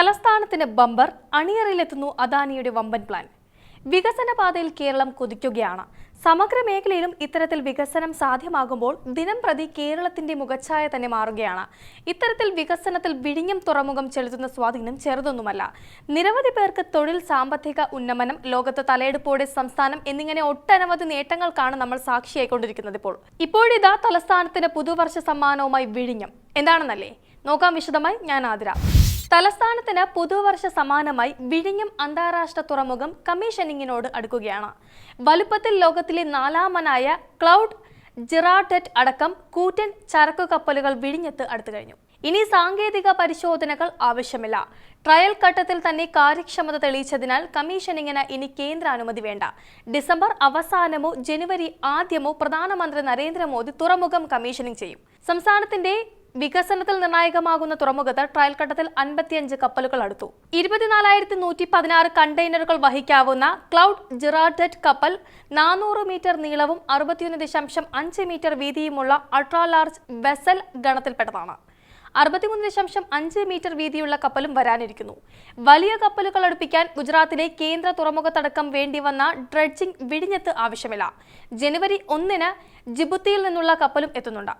തലസ്ഥാനത്തിന് bumper അണിയറയിലെത്തുന്നു അദാനിയുടെ വമ്പൻ plan. വികസന പാതയിൽ കേരളം കുതിക്കുകയാണ്. സമഗ്ര മേഖലയിലും ഇത്തരത്തിൽ വികസനം സാധ്യമാകുമ്പോൾ ദിനം പ്രതി കേരളത്തിന്റെ മുഖച്ഛായ തന്നെ മാറുകയാണ്. ഇത്തരത്തിൽ വികസനത്തിൽ വിഴിഞ്ഞം തുറമുഖം ചെലുത്തുന്ന സ്വാധീനം ചെറുതൊന്നുമല്ല. നിരവധി പേർക്ക് തൊഴിൽ സാമ്പത്തിക ഉന്നമനം ലോകത്ത് തലയെടുപ്പോടെ സംസ്ഥാനം എന്നിങ്ങനെ ഒട്ടനവധി നേട്ടങ്ങൾക്കാണ് നമ്മൾ സാക്ഷിയായിക്കൊണ്ടിരിക്കുന്നത് ഇപ്പോൾ. ഇപ്പോഴിതാ തലസ്ഥാനത്തിന് പുതുവർഷ സമ്മാനവുമായി വിഴിഞ്ഞം. എന്താണെന്നല്ലേ? നോക്കാം വിശദമായി ഞാൻ ആതിര. തലസ്ഥാനത്തിന് പുതുവർഷ സമാനമായി വിഴിഞ്ഞം അന്താരാഷ്ട്ര തുറമുഖം കമ്മീഷനിങ്ങിനോട് അടുക്കുകയാണ്. വലുപ്പത്തിൽ ലോകത്തിലെ നാലാമനായ ക്ലൗഡ് ജിറാടെറ്റ് അടക്കം കൂറ്റൻ ചരക്കു കപ്പലുകൾ വിഴിഞ്ഞത്ത് അടുത്തു കഴിഞ്ഞു. ഇനി സാങ്കേതിക പരിശോധനകൾ ആവശ്യമില്ല. ട്രയൽ ഘട്ടത്തിൽ തന്നെ കാര്യക്ഷമത തെളിയിച്ചതിനാൽ കമ്മീഷനിങ്ങിന് ഇനി കേന്ദ്രാനുമതി വേണ്ട. ഡിസംബർ അവസാനമോ ജനുവരി ആദ്യമോ പ്രധാനമന്ത്രി നരേന്ദ്രമോദി തുറമുഖം കമ്മീഷനിങ് ചെയ്യും. സംസ്ഥാനത്തിന്റെ വികസനത്തിൽ നിർണായകമാകുന്ന തുറമുഖത്ത് ട്രയൽ ഘട്ടത്തിൽ അൻപത്തിയഞ്ച് കപ്പലുകൾ അടുത്തു. ഇരുപത്തിനാലായിരത്തി നൂറ്റി പതിനാറ് കണ്ടെയ്നറുകൾ വഹിക്കാവുന്ന ക്ലൗഡ് ജിറാഡറ്റ് കപ്പൽ നാനൂറ് മീറ്റർ നീളവും അറുപത്തിയൊന്ന് ദശാംശം അഞ്ച് മീറ്റർ വീതിയുമുള്ള അൾട്രാ ലാർജ് വെസൽ ഗണത്തിൽപ്പെട്ടതാണ്. അറുപത്തിമൂന്ന് ദശാംശം അഞ്ച് മീറ്റർ വീതിയുള്ള കപ്പലും വരാനിരിക്കുന്നു. വലിയ കപ്പലുകൾ അടുപ്പിക്കാൻ ഗുജറാത്തിലെ കേന്ദ്ര തുറമുഖത്തടക്കം വേണ്ടി വന്ന ഡ്രഡ്ജിംഗ് വിഴിഞ്ഞത്ത് ആവശ്യമില്ല. ജനുവരി ഒന്നിന് ജിബുത്തിയിൽ നിന്നുള്ള കപ്പലും എത്തുന്നുണ്ട്.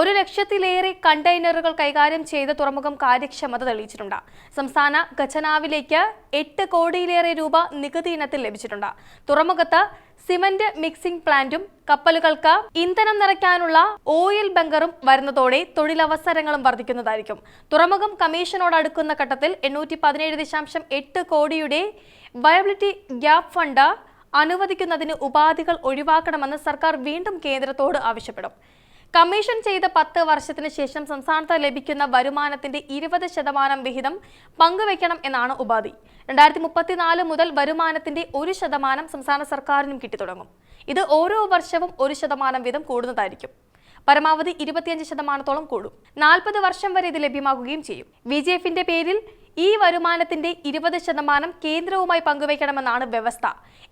ഒരു ലക്ഷത്തിലേറെ കണ്ടെയ്നറുകൾ കൈകാര്യം ചെയ്ത തുറമുഖം കാര്യക്ഷമത തെളിയിച്ചിട്ടുണ്ട്. സംസ്ഥാന ഖജനാവിലേക്ക് എട്ട് കോടിയിലേറെ രൂപ നികുതി ഇനത്തിൽ ലഭിച്ചിട്ടുണ്ട്. തുറമുഖത്ത് സിമന്റ് മിക്സിംഗ് പ്ലാന്റും കപ്പലുകൾക്ക് ഇന്ധനം നിറയ്ക്കാനുള്ള ഓയിൽ ബങ്കറും വരുന്നതോടെ തൊഴിലവസരങ്ങളും വർദ്ധിക്കുന്നതായിരിക്കും. തുറമുഖം കമ്മീഷനോട് അടുക്കുന്ന ഘട്ടത്തിൽ എണ്ണൂറ്റി പതിനേഴ് ദശാംശം എട്ട് കോടിയുടെ വയബിലിറ്റി ഗ്യാപ് ഫണ്ട് അനുവദിക്കുന്നതിന് ഉപാധികൾ ഒഴിവാക്കണമെന്ന് സർക്കാർ വീണ്ടും കേന്ദ്രത്തോട് ആവശ്യപ്പെടും. കമ്മീഷൻ ചെയ്ത പത്ത് വർഷത്തിന് ശേഷം സംസ്ഥാനത്ത് ലഭിക്കുന്ന വരുമാനത്തിന്റെ ഇരുപത് ശതമാനം വിഹിതം പങ്കുവയ്ക്കണം എന്നാണ് ഉപാധി. രണ്ടായിരത്തി മുപ്പത്തിനാല് മുതൽ വരുമാനത്തിന്റെ ഒരു ശതമാനം സംസ്ഥാന സർക്കാരിനും കിട്ടിത്തുടങ്ങും ഇത് ഓരോ വർഷവും ഒരു ശതമാനം വീതം കൂടുന്നതായിരിക്കും. പരമാവധി ഇരുപത്തിയഞ്ച് ശതമാനത്തോളം കൂടും. നാൽപ്പത് വർഷം വരെ ഇത് ലഭ്യമാകുകയും ചെയ്യും. എഫിന്റെ പേരിൽ ഈ വരുമാനത്തിന്റെ ഇരുപത് ശതമാനം കേന്ദ്രവുമായി പങ്കുവയ്ക്കണമെന്നാണ് വ്യവസ്ഥ.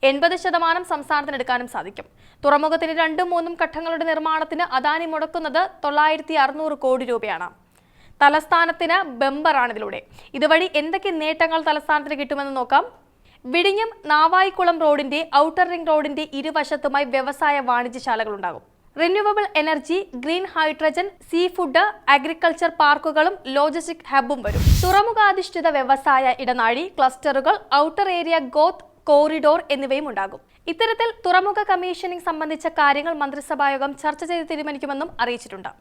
എൺപത് ശതമാനം സംസ്ഥാനത്തിന് എടുക്കാനും സാധിക്കും. തുറമുഖത്തിന്റെ രണ്ടും മൂന്നും ഘട്ടങ്ങളുടെ നിർമ്മാണത്തിന് അദാനി മുടക്കുന്നത് തൊള്ളായിരത്തി അറുന്നൂറ് കോടി രൂപയാണ്. തലസ്ഥാനത്തിന് ബെമ്പറാണ് ഇതിലൂടെ. ഇതുവഴി എന്തൊക്കെ നേട്ടങ്ങൾ തലസ്ഥാനത്തിന് കിട്ടുമെന്ന് നോക്കാം. വിഴിഞ്ഞം നാവായിക്കുളം റോഡിന്റെ ഔട്ടർ റിംഗ് റോഡിന്റെ ഇരുവശത്തുമായി വ്യവസായ വാണിജ്യശാലകൾ ഉണ്ടാകും renewable energy green hydrogen sea food agriculture പാർക്കുകളും ലോജിസ്റ്റിക് ഹബും വരും. തുറമുഖാധിഷ്ഠിത വ്യവസായ ഇടനാഴി ക്ലസ്റ്ററുകൾ ഔട്ടർ ഏരിയ ഗോത്ത് കോറിഡോർ എന്നിവയും ഉണ്ടാകും. ഇത്തരത്തിൽ തുറമുഖ കമ്മീഷനിംഗ് സംബന്ധിച്ച കാര്യങ്ങൾ മന്ത്രിസഭായോഗം ചർച്ച ചെയ്ത് തീരുമാനിക്കുമെന്നും അറിയിച്ചിട്ടുണ്ട്.